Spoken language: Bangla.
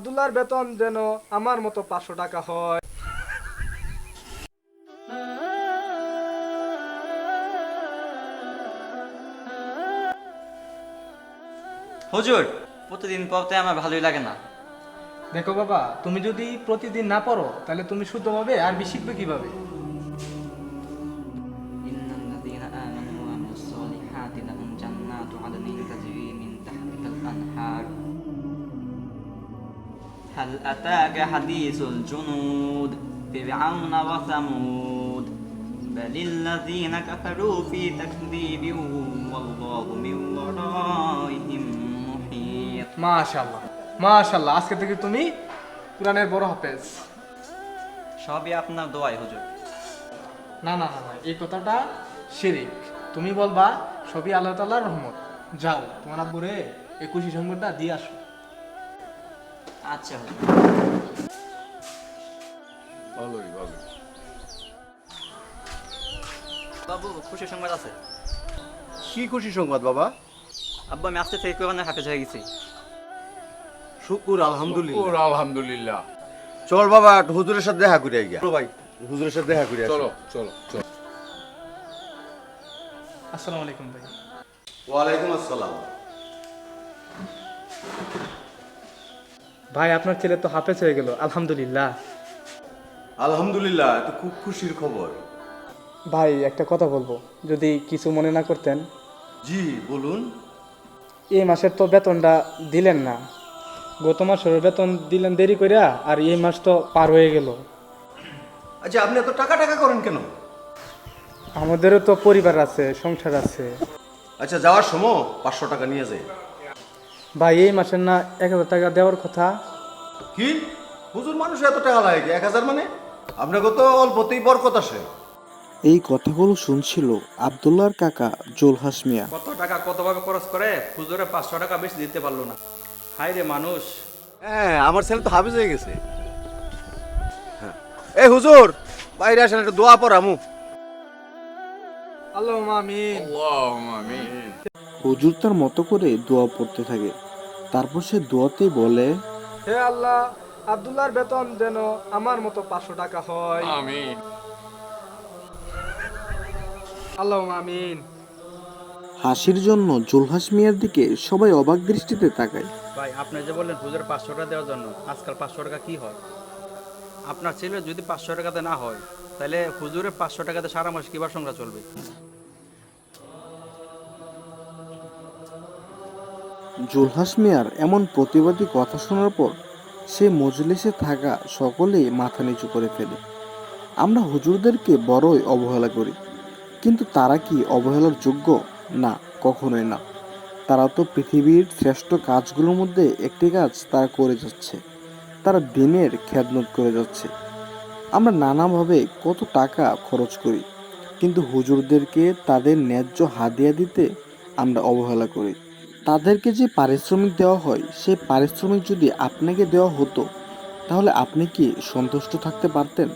আবদুল্লাহর বেতন যেন আমার মতো পাঁচশো টাকা হয় হুজুর প্রতিদিন পড়তে আমার ভালোই লাগে না দেখো বাবা তুমি যদি প্রতিদিন না পড়ো তাহলে তুমি শুদ্ধভাবে আরবি শিখবে কিভাবে إن الذين آمنوا وعملوا الصالحات لهم جنات عدن تجري هل أتاك حديث الجنود فرعون وثمود بل الذين كفروا في تكذيب والله من ورائهم محيط মাশাল্লাহ মাশাল্লাহ আজকে থেকে তুমি কোরআনের বড় হাফেজ সবই আপনার দোয়াই হুজুর না না না না এই কথাটা শিরিক তুমি বলবা সবই আল্লাহ তাল্লাহর রহমত যাও তোমার আব্বুরে একুশি সংবাদটা দিয়ে আসো আচ্ছা ভালোই ভালোই। বাবু খুশি সংবাদ আছে? কি খুশি সংবাদ বাবা? আব্বু আমি আজকে থেকে কোরআনের হাফেজ হয়ে গেছি। শুকুর আলহামদুলিল্লাহ। আলহামদুলিল্লাহ। চল বাবা একটু হুজুরের সাথে দেখা করে গিয়া ভাই। হুজুরের সাথে দেখা করে চলো চলো চলো। আসসালামু আলাইকুম ভাই। ওয়ালাইকুম আসসালাম। ভাই আপনার ছেলে তো হাফেজ হয়ে গেল। আলহামদুলিল্লাহ। আলহামদুলিল্লাহ তো খুব খুশির খবর। ভাই একটা কথা বলব। যদি কিছু মনে না করতেন। জি বলুন। এই মাসের তো বেতনটা দিলেন না। গত মাসের বেতন দিলেন দেরি কইরা আর এই মাস তো পার হয়ে গেল। আচ্ছা আপনি এত টাকা টাকা করেন কেন? আমাদেরও তো পরিবার আছে সংসার আছে। আচ্ছা যাওয়ার সময় পাঁচশো টাকা নিয়ে যায় ভাই এই মাসের না এক হাজার টাকা দেওয়ার কথা। কি? হুজুর মানুষ এত টাকা লাগে এক হাজার মানে? আপনাকে তো অল্পতেই বরকত আসে। এই কথাগুলো শুনছিল আবদুল্লাহর কাকা জোলহাস মিয়া। কত টাকা কতভাবে খরচ করে? হুজুরে পাঁচশো টাকা বেশি দিতে পারল না। হাই রে মানুষ। হ্যাঁ আমার ছেলে তো হাফিজ হয়ে গেছে। হ্যাঁ। এই হুজুর বাইরে আসেন একটু দোয়া পড়ামু। আল্লাহ আমিন। আল্লাহুম্মা আমিন। হুজুর তার মতো করে দোয়া পড়তে থাকে। তারপর সে দোয়াতে বলে হে আল্লাহ আবদুল্লাহর বেতন যেন আমার মতো পাঁচশো টাকা হয়। আমিন। আল্লাহ আমিন। হাসির জন্য জোলহাস মিয়ার দিকে সবাই অবাক দৃষ্টিতে তাকায়। ভাই আপনি যে বললেন হুজুরে পাঁচশো টাকা দেওয়ার জন্য আজকাল পাঁচশো টাকা কি হয়? আপনার ছেলে যদি পাঁচশো টাকাতে না হয় তাহলে হুজুরের পাঁচশো টাকাতে সারা মাস কিবার সংসার চলবে? জোলহাস মিয়ার এমন প্রতিবাদী কথা শোনার পর সে মজলিসে থাকা সকলেই মাথা নিচু করে ফেলে। আমরা হুজুরদেরকে বড়ই অবহেলা করি, কিন্তু তারা কি অবহেলার যোগ্য? না, কখনোই না। তারা তো পৃথিবীর শ্রেষ্ঠ কাজগুলোর মধ্যে একটি কাজ তারা করে যাচ্ছে। তারা দিনের খেদমত করে যাচ্ছে। আমরা নানাভাবে কত টাকা খরচ করি, কিন্তু হুজুরদেরকে তাদের ন্যায্য হাদিয়া দিতে আমরা অবহেলা করি। তাদেরকে যে পারিশ্রমিক দেওয়া হয়, সেই পারিশ্রমিক যদি আপনাকে দেওয়া হতো, তাহলে আপনি কি সন্তুষ্ট থাকতে পারতেন?